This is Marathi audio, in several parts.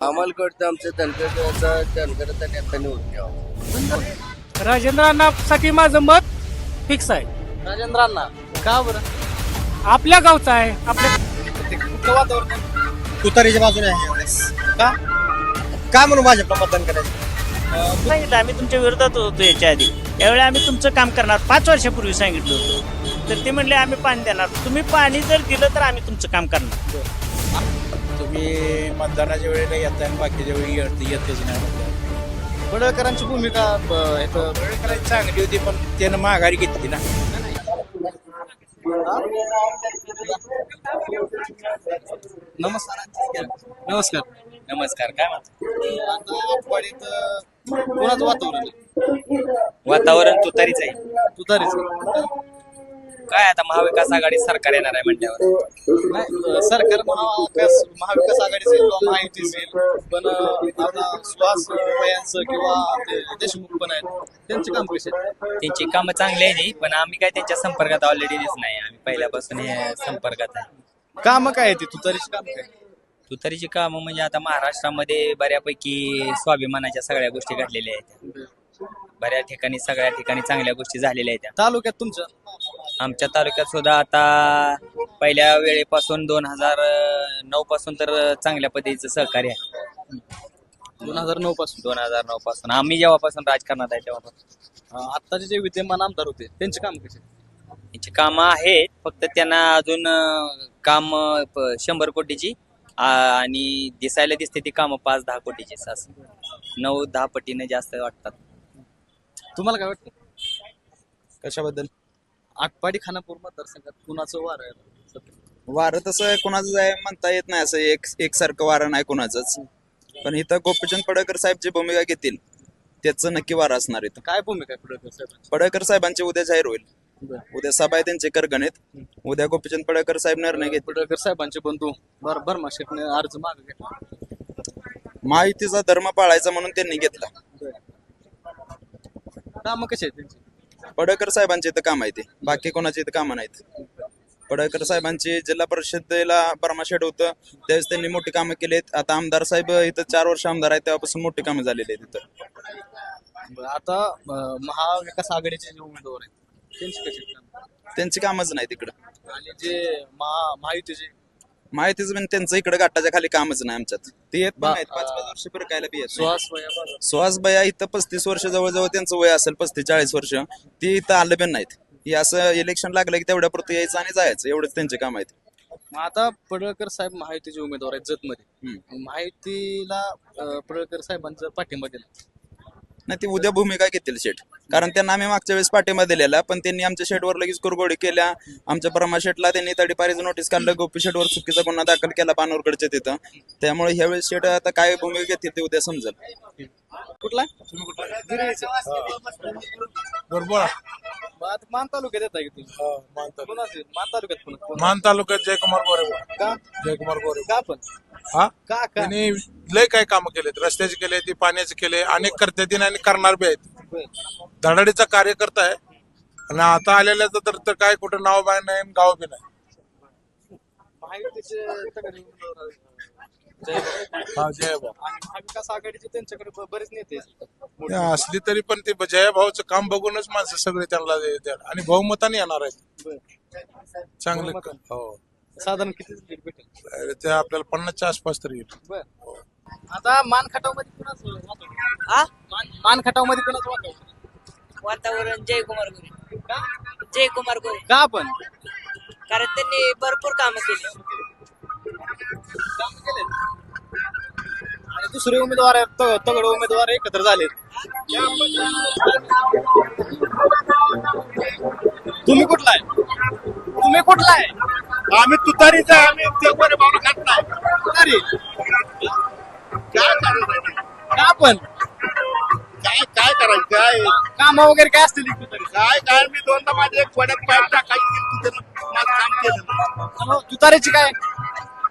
आम्हाला कळतं आमचं धनगराचा धनगराचा नेता निवडून द्यावा राजेंद्रांसाठी माझं मत फिक्स आहे. राजेंद्रांना. का बरं? आपल्या गावचं आहे. आपल्या कुठलं वातावरण तुतारीच्या बाजूने आहे यावेळेस का? का म्हणून भाजपला मतदान करायचं? सांगितलं आम्ही तुमच्या विरोधात होतो याच्या आधी. यावेळी आम्ही तुमचं काम करणार. पाच वर्षापूर्वी सांगितलं होतं. तर ते म्हणले आम्ही पाणी देणार. तुम्ही पाणी जर दिलं तर आम्ही तुमचं काम करणार. तुम्ही मतदानाच्या वेळेला येताय आणि बाकीच्या वेळी येत येतेच नाही पडळकरांची भूमिका ब- इथं करायची चांगली होती पण त्यानं माघारी घेतली ना. नमस्कार. नमस्कार. नमस्कार काय म्हणता? आता कोणाचं वातावरण आहे? वातावरण तुतारीच आहे. तुतारीच. काय आता महाविकास आघाडी सरकार येणार आहे म्हणल्यावर? सरकार महाविकास महाविकास आघाडीचे किंवा महायुतीचे येईल पण आता सुहास भयांचं किंवा देशमुख पण आहेत त्यांचे काम कसे? त्यांची कामं चांगली आहे पण आम्ही काय त्यांच्या संपर्कात ऑलरेडी नाही. आम्ही पहिल्यापासून हे संपर्कात आहे. कामं काय ती? तुतारीची काम काय? तुतारीची कामं म्हणजे आता महाराष्ट्रामध्ये बऱ्यापैकी स्वाभिमानाच्या सगळ्या गोष्टी घडलेल्या आहेत. बऱ्याच ठिकाणी सगळ्या ठिकाणी चांगल्या गोष्टी झालेल्या आहेत. तालुक्यात तुमच्या आमच्या तालुक्यात सुद्धा आता पहिल्या वेळेपासून दोन हजार नऊ पासून तर चांगल्या पद्धतीचं सहकार्य आहे. दोन हजार नऊ पासून. दोन हजार नऊ पासून. आम्ही जेव्हापासून राजकारणात आहे तेव्हापासून. अं, आत्ताचे जे विद्यमान आमदार होते त्यांचे काम कसे? यांची कामं आहेत फक्त त्यांना अजून अं, काम अं, प- शंभर कोटीची आ, आणि दिसायला दिसते ती कामं पाच दहा कोटीची. असं. नऊ दहा पटीने जास्त वाटतात. तुम्हाला काय वाटतं? कशाबद्दल? आटपाडी खानापूर मतदारसंघात कुणाचं वार आहे? सध्या? वारं तसं कोणाचं आहे म्हणता येत नाही असं एक एकसारखं वारं नाही कोणाचंच. पण इथं गोपीचंद पडळकर साहेब जी भूमिका घेतील त्याचं नक्की वारं असणार इथं. काय भूमिका आहे पडळकर साहेबांची? पडळकर साहेबांची उद्या जाहीर होईल. उद्या सभा आहे त्यांचे करगणित. उद्या गोपीचंद पडळकर साहेब निर्णय घेतील. पडळकर साहेबांचे बंधू बर शेटने अर्ज मागे घेतला. महायुतीचा धर्म पाळायचा म्हणून त्यांनी घेतला. कामं कसे आहेत त्यांची? पडळकर साहेबांचे इथं काम आहे ते. बाकी कोणाचे इथं कामं नाहीत. पडळकर साहेबांची जिल्हा परिषदेला परमाशेड होतं त्यावेळेस त्यांनी मोठी कामं केलीत. आता आमदार साहेब इथं चार वर्ष आमदार आहेत तेव्हापासून मोठी कामं झालेली आहेत इथं. बरं, आता अं, महाविकास आघाडीचे जे उमेदवार आहेत त्यांची कशी आहेत कामं? त्यांची कामच नाही तिकडं आणि जे महा महायुतीचे माहितीच पण त्यांचं इकडे गाठाच्या खाली कामच नाही आमच्यात. ते येत पण बा- नाहीत. पाच पाच वर्ष फिरकायला बी येत नाही. सुहास. सुहास बया इथं पस्तीस वर्ष जवळजवळ त्यांचं वय असेल पस्तीस चाळीस वर्ष. ती इथं आलं पण नाहीत. हे असं इलेक्शन लागलं की तेवढ्या पुरतं यायचं आणि जायचं. एवढंच त्यांचे काम आहेत. मग आता पडळकर साहेब महायुतीचे उमेदवार आहेत जतमध्ये. हम्म. महायुतीला अं, पडळकर साहेबांचा पाठिंबा दिला. नाही ती उद्या भूमिका घेतील शेट कारण त्यांना आम्ही मागच्या वेळेस पाठिंबा दिलेला पण त्यांनी आमच्या शेटवर लगेच कुरगोडी केल्या. आमच्या परमा शेटला त्यांनी तडीपारीचं नोटीस काढलं गोपी शेटवर चुकीचा गुन्हा दाखल केला पानोरकडच्या तिथं. त्यामुळे ह्यावेळेस शेट आता काय भूमिका घेतील ते उद्या समजेल. कुठला? मान तालुक्यात येत आहे की तुम्ही? कोणाचे? मान तालुक्यात? मान तालुक्यात जयकुमार गोरे का? जयकुमार गोरे का पण? हा? का का? त्यांनी लय काय काम केलेत रस्त्याचे केले ती पाण्याचे केले अनेक करते दिन आणि करणार बी आहेत. धडाडीचा कार्यकर्ता आहे आणि आता आलेल्याचं तर तर काय कुठं नाव बाय नाही आणि गाव बी नाही महायुतीचे सगळे उमेदवार आहेत. जयभाऊ. हा जयभाऊ आणि महाविकास आघाडीचे त्यांच्याकडे ब- बरेच नेते आहेत. ते असली तरी पण ते जयभाऊचं काम बघूनच माणसं सगळे त्यांना देतात आणि बहुमताने येणार आहेत बरं. चांगलं बहुमताने? हो साधारण किती लीड भेटेल ते आपल्याला पन्नासच्या आसपास तरी येईल बर आता मान खटावमध्ये कुणाच हा मान खटावमध्ये कुणाच वाटव वातावरण जयकुमार गोरे. का? जयकुमार गोरे. का पण? कारण त्यांनी भरपूर कामं केली. काम केले आणि दुसरे उमेदवार आहेत तगड उमेदवार एकत्र झालेत तुम्ही कुठला आहे? तुम्ही कुठला आहे? आम्ही तुतारीचा आम्ही ते गोरे भाऊ खात नाही तुतारी? का पण काय काय करायचं? काय? काम वगैरे काय असतील की काय काय? मी दोनदा माझ्या एक वड्यात पाईप टाकायची तिथं माझं काम केलं तुतारीची काय?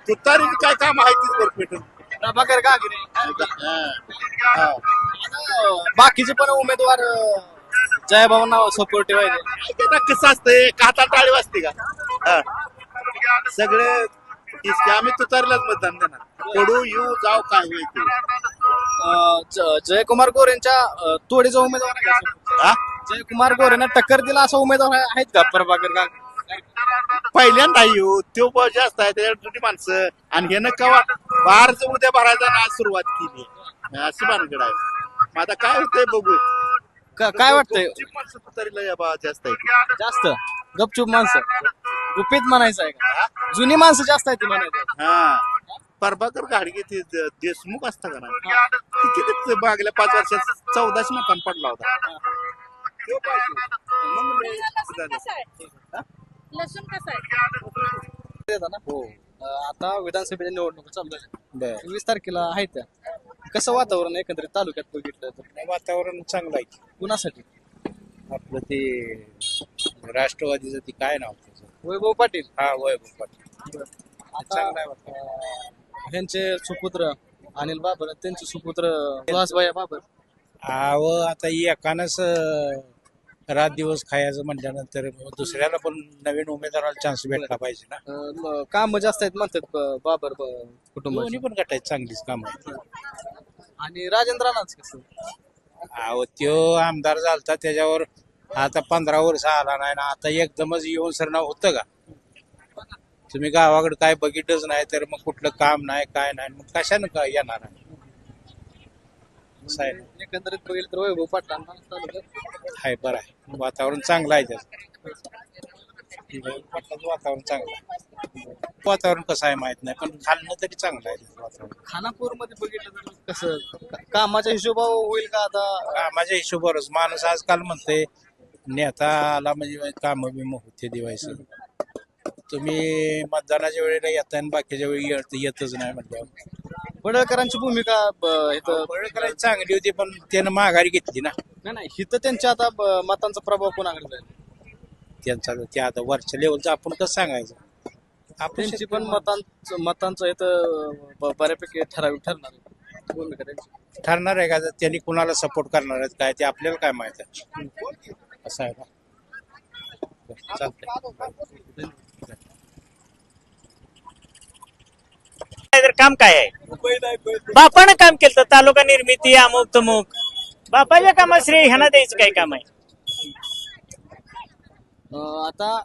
तुतारी काय काय माहितीच बरं पेटून प्रभाकर गागरे बाकीचे पण उमेदवार अं, जयभाऊंना सपोर्टिव्ह आहे त्याचा कसं असतंय? एक हातात टाळी वाजते का? हा. सगळे आम्ही तुतारीलाच मतदान देणार. पडू येऊ जाऊ काय होईल ते. जयकुमार गोरेंच्या तोडीचा उमेदवार आहे का हा? जयकुमार गोरेंना टक्कर दिला असा उमेदवार आहे- आहेत का? प्रभाकर का पहिल्यांदा येऊ. तो ब- जास्त आहे त्याच्यासाठी माणसं. आणि हे कवा बाहेरच उद्या भरायचा ना आज सुरुवात केली. अशी भानगड आहे. मग आता काय होतंय बघू. का- काय वाटतंय? गपचीप माणसं तुतारीला या बा जास्त आहे जास्त? गपचूप माणसं. गुपित म्हणायचं आहे का? जुनी माणसं जास्त आहेत ती म्हणायचं. हा. प्रभाकर गाडगे ते द- देशमुख असता का ना किती मागल्या पाच वर्षात चौदाशे मतांना पडला होता. तो पाहिजे. मग लय झालं. लसूण कसं आहे? ना? हो. आता विधानसभेच्या निवडणुका चालू आहेत वीस तारखेला आहेत त्या. कसं वातावरण आहे एकंदरीत तालुक्यात बघितलं तर? वातावरण चांगलं आहे कुणासाठी? आपलं ते राष्ट्रवादीचं ते काय नाव त्याचं? वैभव पाटील. हा वैभव पाटील. आता चांगलं आहे अं, ह्यांचे सुपुत्र अनिल बाबर त्यांचे सुपुत्र सुहासभाई बाबर. आव आता एकानंच रात दिवस खायचं म्हटल्यानंतर दुसऱ्याला पण नवीन उमेदवाराला चान्स भेटला पाहिजे ना. काम जास्त आहेत म्हणतात बाबर कुटुंब दोन्ही पण गटायची चांगलीच काम आणि राजेंद्र राणाच कसं? अहो त्यो आमदार झालता त्याच्यावर आता पंधरा वर्ष आला नाही ना आता एकदमच येऊन सरनाव होतं का? तुम्ही गावाकडे काय बघितलंच नाही तर मग कुठलं काम नाही काय नाही मग कशानं काय येणार आहे? ना. एकंदरीत बघितलं तर वैभव पाटलांना तालुक्यात आहे बरं आहे. वातावरण चांगलं आहे त्याचं. पाटलाचं वातावरण चांगलं आहे. वातावरण कसं आहे माहीत नाही पण खालनं तरी चांगलं आहे वातावरण. खानापूरमध्ये बघितलं तर कसं कामाच्या हिशोबावर होईल का आता? कामाच्या हिशोबावरच. माणूस आजकाल म्हणते नेता आला म्हणजे काम बिम होते दिवायचं. तुम्ही मतदानाच्या वेळेला येता आणि बाकीच्या वेळी येत- येतच नाही म्हटल्यावर पडळकरांची भूमिका ब- इथं चांगली होती पण त्यानं माघारी घेतली ना. नाही नाही इथं त्यांच्या आता ब- मतांचा प्रभाव कोणाकडे जाईल? त्यांचा ते आता वरच्या लेवलचं आपण कसं सांगायचं? आपण त्यांची पण मतांचं मतांचं इथं ब- बऱ्यापैकी ठराविक ठरणार आहे. भूमिका त्यांची. ठरणार आहे का? त्यांनी कुणाला सपोर्ट करणार आहेत? काय ते आपल्याला काय माहीत आहे? असं आहे ना? चालतंय तर काम काय आहे? बापानं काम केलं तर तालुका निर्मिती अमुक तमुक. बापाच्या कामात श्रेय ह्यांना द्यायचं काय काम आहे? आता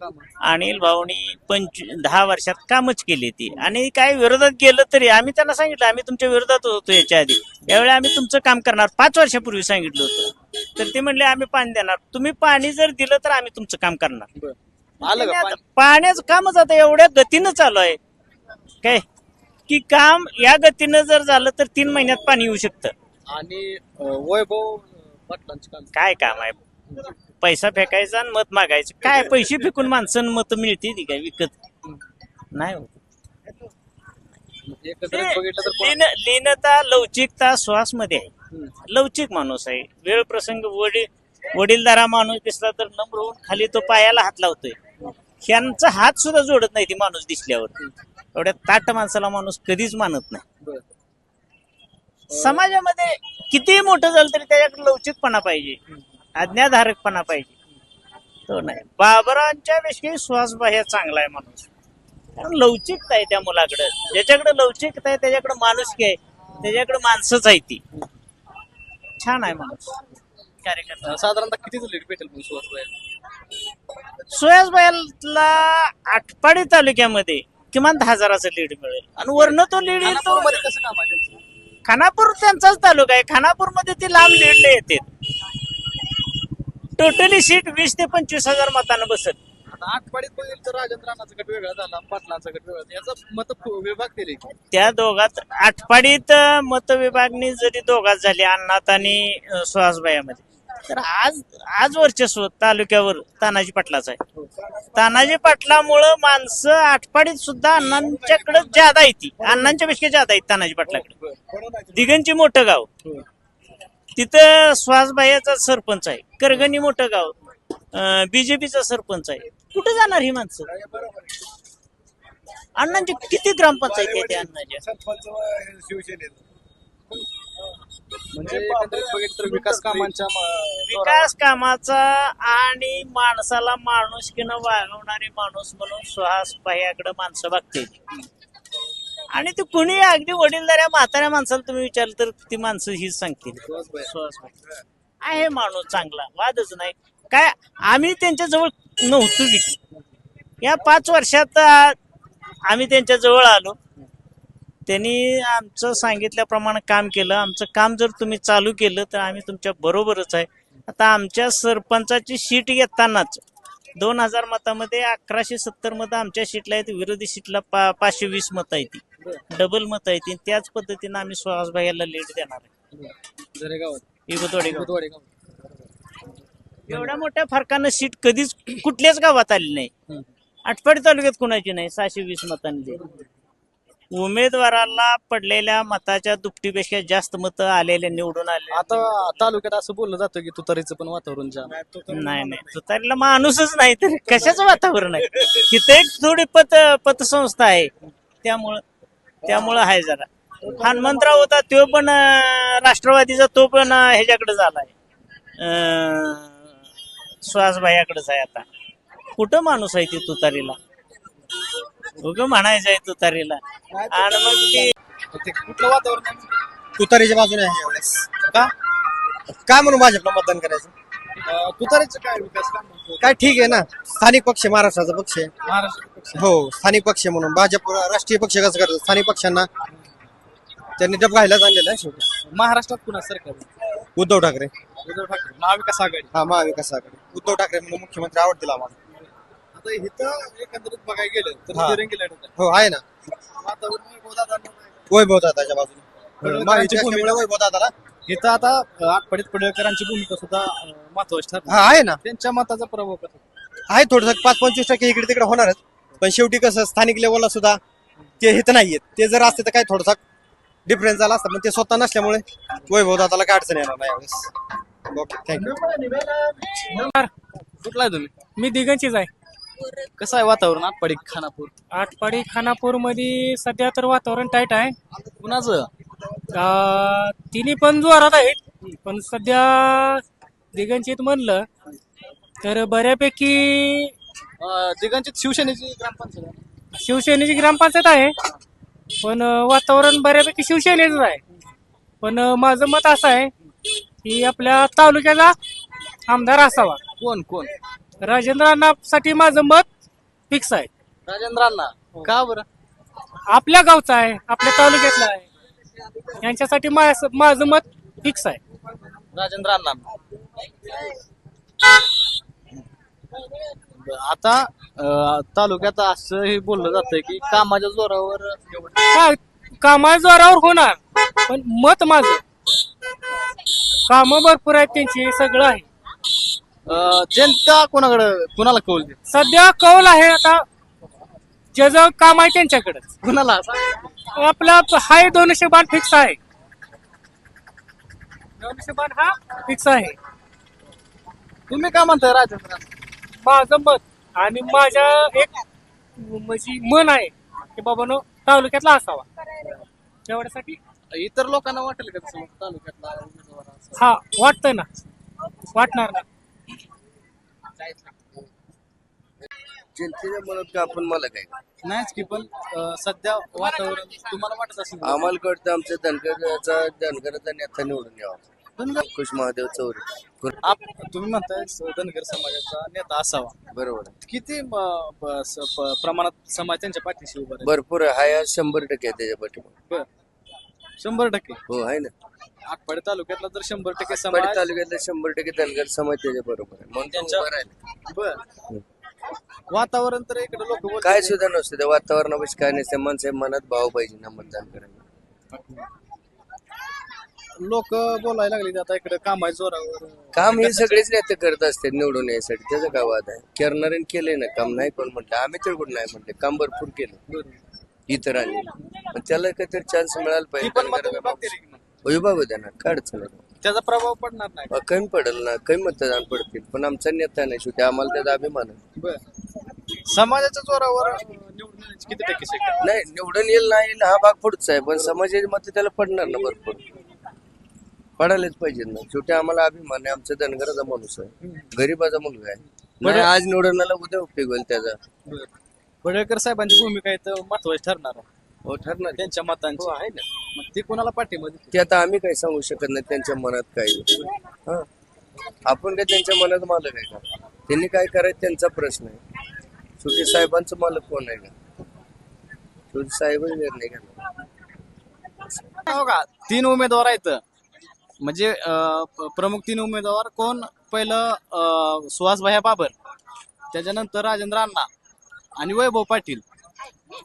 काम अनिल भाऊनी पंच दहा वर्षात कामच केली ती. आणि काय विरोधात गेलं तरी आम्ही त्यांना सांगितलं आम्ही तुमच्या विरोधात होतो याच्या आधी. यावेळी आम्ही तुमचं काम करणार. पाच वर्षापूर्वी सांगितलं होतं. तर ते म्हणले आम्ही पाणी देणार. तुम्ही पाणी जर दिलं तर आम्ही तुमचं काम करणार. आलं? पाण्याचं कामच आता एवढ्या गतीनं चालू आहे. काय? की काम या गतीनं जर झालं तर तीन महिन्यात पाणी येऊ शकतं. आणि वैभव काय काम आहे? पैसा फेकायचा आणि मत मागायचं. काय पैसे फेकून माणसं मत मिळते ती काय विकत? नाही होत. एकत्रित बघितलं तर कोण- लीन- लीनता लवचिकता श्वासमध्ये आहे लवचिक माणूस आहे. वेळ प्रसंग वडील वडीलधारा माणूस दिसला तर नम्र होऊन खाली तो पायाला हात लावतोय. ह्यांचा हात सुद्धा जोडत नाही ती माणूस दिसल्यावर. एवढ्या ताट माणसाला माणूस कधीच मानत नाही. बरं. समाजामध्ये कितीही मोठं झालं तरी त्याच्याकडे लवचिकपणा पाहिजे. आज्ञाधारकपणा पाहिजे. तो नाही बाबरांच्या विषयी श्वासबाह्य चांगला आहे माणूस कारण लवचिकता आहे त्या मुलाकडे. ज्याच्याकडे लवचिकता आहे त्याच्याकडे माणुसकी आहे त्याच्याकडे माणसंच आहे ती. छान आहे माणूस. कार्यकर्ता साधारणतः किती लीड भेटेल पण सुहासबाई सुयासबाईला आटपाडी तालुक्यामध्ये किमान दहा हजाराचं लीड मिळेल. आणि वरनं तो लीड येतो? खानापूर त्यांचाच तालुका आहे. खानापूरमध्ये ती लांब लीडला येते. टोटली सीट वीस ते पंचवीस हजार मतानं बसत. आता आठवाडीत बघितलं तर राजेंद्र राणाचा गट वेगळा झाला पाटलांचा गट वेगळा झाला. याचा मत विभाग त्या दोघात आठपाडीत मत विभागणी जरी दोघात झाली अण्णात आणि अं, सुहासबाईमध्ये तर आज आज वर्चस्व तालुक्यावर तानाजी पाटलाच आहे. तानाजी पाटलामुळं माणसं आठपाडीत सुद्धा अण्णांच्याकडे ज्यादा येते अण्णांच्या पेक्षा ज्यादा आहेत तानाजी पाटलाकडे. दिगंची मोठं गाव. तिथं सुहासबाईचा सरपंच आहे. करगणी मोठं गाव. बीजेपीचा सरपंच आहे. कुठे जाणार ही माणसं? अण्णांची किती ग्रामपंचायती आहे त्या अण्णाच्या? म्हणजे विकास कामांच्या कामाचा आणि माणसाला माणुसकीनं वागवणारे माणूस म्हणून सुहास भाईयाकडे माणसं बघते. आणि ते कुणी अगदी वडीलधाऱ्या म्हाताऱ्या माणसाला तुम्ही विचारलं तर ती माणसं हीच सांगतील. सुहास भाई आहे माणूस चांगला वादच नाही. काय आम्ही त्यांच्याजवळ नव्हतो की या पाच वर्षात आ, आम्ही त्यांच्याजवळ आलो. त्यांनी आमचं सांगितल्याप्रमाणे काम केलं. आमचं काम जर तुम्ही चालू केलं तर आम्ही तुमच्या बरोबरच आहे. आता आमच्या सरपंचाची शीट घेतानाच दोन हजार मतामध्ये अकराशे सत्तर मतं आमच्या शीटला आहेत विरोधी सीटला पा पाचशे वीस मतं आहेत डबल मतं आहेत त्याच पद्धतीनं आम्ही सुहासभाईला लीड देणार आहे. जरेगावात इगतवाडी. एवढ्या मोठ्या फरकानं सीट कधीच कुठल्याच गावात आली नाही. आटपाडी तालुक्यात कुणाची नाही? सहाशे वीस मतांनी. उमेदवाराला पडलेल्या मताच्या दुपटीपेक्षा जास्त मतं आलेल्या निवडून आले. आता तालुक्यात असं बोललं जातं की तुतारीचं पण वातावरण जाम आहे. नाही नाही. तुतारीला माणूसच नाही तर कशाचं वातावरण आहे? तिथे एक थोडी पत पतसंस्था आहे. त्यामुळं त्यामुळं आहे जरा. हनुमंतराव होता तो पण राष्ट्रवादीचा तो पण ह्याच्याकडे झालाय. अं, सुहासभाईयाकडेच आहे आता. कुठं माणूस आहे ती तुतारीला? उग म्हणायचं आहे तुतारीला. आणि मग ती ते कुठलं वातावरण आहे? तुतारीच्या बाजूने आहे यावेळेस. का? काय म्हणून भाजपला मतदान करायचं? तुतारीचं काय विकास काम काय ठीक आहे ना स्थानिक पक्ष आहे, महाराष्ट्राचा पक्ष आहे महाराष्ट्र पक्ष. हो स्थानिक पक्ष म्हणून भाजप राष्ट्रीय पक्ष कसं करतात स्थानिक पक्षांना त्यांनी डब घायलाच आणलेलं आहे शेवटी महाराष्ट्रात कुणा सरकार आहे? उद्धव ठाकरे उद्धव ठाकरे महाविकास आघाडी हा महाविकास आघाडी उद्धव ठाकरे म्हणून मुख्यमंत्री आवडतील आम्हाला आता इथं एकंदरीत बघायला गेलं तर हा. तिरंगी लढत आहे. हो आहे ना वातावरण वैभवदादांना नाही. वैभव दादाच्या बाजूने. असल्यामुळे वैभव दादाला इथं आता अं, आटपाडीत पडळकरांची भूमिका सुद्धा महत्वाची ठरली हा आहे ना. त्यांच्या मताचा प्रभाव कसा आहे थोडस पाच पंचवीस टक्के इकडे तिकडे होणारच. पण शेवटी कसं स्थानिक लेवलला सुद्धा ते हित नाहीयेत. ते जर असते तर काय थोडासा डिफरन्स झाला असता पण ते स्वतः नसल्यामुळे वैभव दादाला काय अडचण येणार नाही यावेळेस. ओके थँक्यू कुठला आहे तुम्ही? मी दिगंचीच आहे. कसं आहे वातावरण आटपाडी खानापूर? आटपाडी खानापूरमध्ये सध्या तर वातावरण टाईट आहे. कुणाचं? अं, तिन्ही पण जोरात आहेत. पण सध्या दिगंचित म्हणलं तर बऱ्यापैकी अं, दिगंचित शिवसेनेची ग्रामपंचायत आहे. शिवसेनेची ग्रामपंचायत आहे. पण अं, वातावरण बऱ्यापैकी शिवसेनेच आहे. पण अं, माझं मत असं आहे की आपल्या तालुक्याचा आमदार असावा. कोण कोण? राजेंद्र अण्णासाठी माझं मत फिक्स आहे. राजेंद्रांना? का बरं? आपल्या गावचा आहे आपल्या तालुक्यातला आहे. यांच्यासाठी मा- माझं मत फिक्स आहे. राजेंद्रांना? आता अं, तालुक्यात असंही बोललं जातंय की कामाच्या जोरावर निवड हा कामा जोरावर होणार पण मत माझं. काम भरपूर आहेत त्यांची सगळं आहे. अं, जनता कोणाकडे कोणाला कौल दे सध्या कौल आहे आता. ज्याचं काम आहे त्यांच्याकडे कुणाला आपला हाय दोनशे बाण फिक्स आहे. दोनशे बाण हा फिक्स आहे. तुम्ही काय म्हणताय राजेंद्र माझं मत आणि माझ्या एक म्हणजे मन आहे की बाबानो तालुक्यातला असावा. तेवढ्यासाठी इतर लोकांना वाटेल का तसं? मग तालुक्यातला उमेदवार असं? हा वाटतंय ना. वाटणार ना. जनतेच्या मनात का आपण मला काय? नाहीच की पण अं, सध्या वातावरण तुम्हाला वाटत असेल? आम्हाला कळतं आमच्या धनगराचा धनगराचा नेता निवडून यावा. अंकुश महादेव चौरे. आप- तुम्ही म्हणताय स- धनगर समाजाचा नेता असावा. बरोबर. आहे. किती म, ब- स- प- प्रमाणात समाज त्यांच्या पाठीशी उभा राहील? भरपूर आहे. हाय शंभर टक्के आहे त्याच्या पाठीमागे. बर. शंभर टक्के. हो आहे ना. आटपाडी तालुक्यातला तर शंभर टक्के समाज तालुक्यातला शंभर टक्के धनगर समाज त्याच्या बरोबर आहे. म्हणून त्यांच्या- बर. वातावरण तर इकडे लोक काय सुद्धा नसतं. त्या वातावरणापाशी काय नसतं. माणसाच्या मनात भाव पाहिजे ना मतदान करायला लोक बोलायला लागले आता इकडे कामाच्या जोरावर. काम हे सगळेच नेते करत असते निवडून यायसाठी. त्याचा काय वाद आहे? करणाऱ्याने केले ना काम. नाही कोण म्हटलं आम्ही तर कोण नाही म्हटलं. काम भरपूर केलं. इतरांनी त्याला काहीतरी चान्स मिळाला पाहिजे? विभाग होत्या ना काय अडचण? त्याचा प्रभाव पडणार नाही. कमी पडेल ना कमी मतदान पडतील. पण आमचा नेता नाही शेवटी आम्हाला त्याचा अभिमान आहे. समाजाच्या जोरावर किती टक्के नाही निवडून येईल नाही येईल हा भाग पुढचा आहे. पण समाजाची मत त्याला पडणार ना भरपूर. पडायलाच पाहिजे ना. शेवटी आम्हाला अभिमान आहे आमचा धनगराचा माणूस आहे. गरीबाचा मुलगा आहे. आज निवडून आला उद्या उपयोग होईल त्याचा. पडळकर साहेबांची भूमिका इथं महत्वाची ठरणार आहे. हो ठरणार त्यांच्या मतांची. आहे ना. मग ते कोणाला पाठिंबा देतील? ते आता आम्ही काही सांगू शकत नाही त्यांच्या मनात काय आहे. हा. आपण काय त्यांच्या मनात मालक आहे का? त्यांनी काय करायचं त्यांचा प्रश्न आहे. शेवटी साहेबांचं मालक कोण आहे का? शेवटी साहेबच निर्णय घेणार हो का? तीन उमेदवार आहेत. म्हणजे अं, प- प्रमुख तीन उमेदवार कोण? पहिलं सुहास भाया बाबर. त्याच्यानंतर राजेंद्र अण्णा. आणि वैभव पाटील.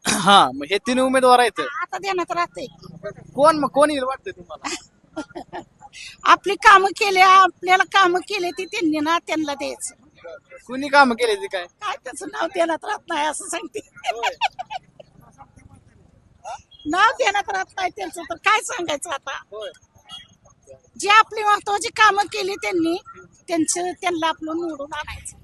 हा मग हे तीन उमेदवार आहेत. आता देण्यात राहते कोण मग कोण येईल वाटतंय तुम्हाला? आपली कामं केले आपल्याला कामं केले ती त्यांनी ना त्यांना द्यायचं. कुणी काम केले ते काय? काय त्याचं नाव देण्यात राहत नाही असं सांगते. नाव देण्यात राहत नाही त्यांचं तर काय सांगायचं आता? जी आपली महत्वाची कामं केली त्यांनी त्यांचं त्यांना आपलं निवडून आणायचं.